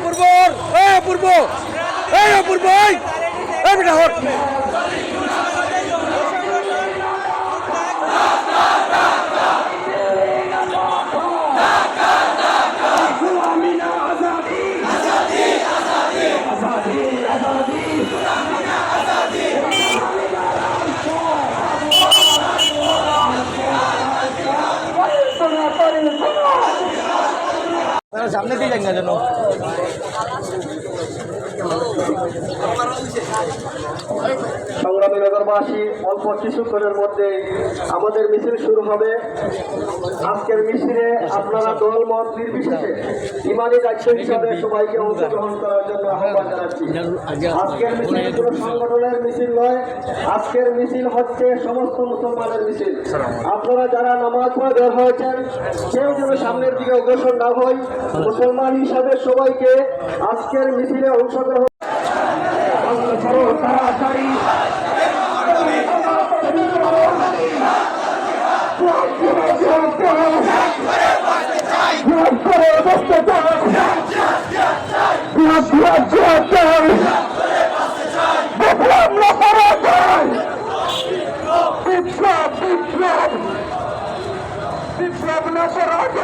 অপূর্ব এই অপূর্ব এই এই বেটা হট। সামনে দিয়ে যাই না যেন। সংগ্রামী নগরবাসী, অল্প কিছুক্ষণের মধ্যে আমাদের মিছিল শুরু হবে। আজকের মিছিলে আপনারা দল মত নির্বিশেষে ইমানি দায়িত্ব হিসাবে সবাইকে অংশগ্রহণ করার জন্য আহ্বান জানাচ্ছি। আজকের মিছিল কোনো সংগঠনের মিছিল নয়। আজকের মিছিল হচ্ছে সমস্ত মুসলমানের মিছিল। আপনারা যারা নামাজ পড়ে বের হয়েছেন, কেউ যেন সামনের দিকে অগ্রসর না হয়। মুসলমান হিসাবে সবাইকে আজকের মিছিলে অংশগ্রহণ বিপ্লব বিপ্লব বিপ্লব না করা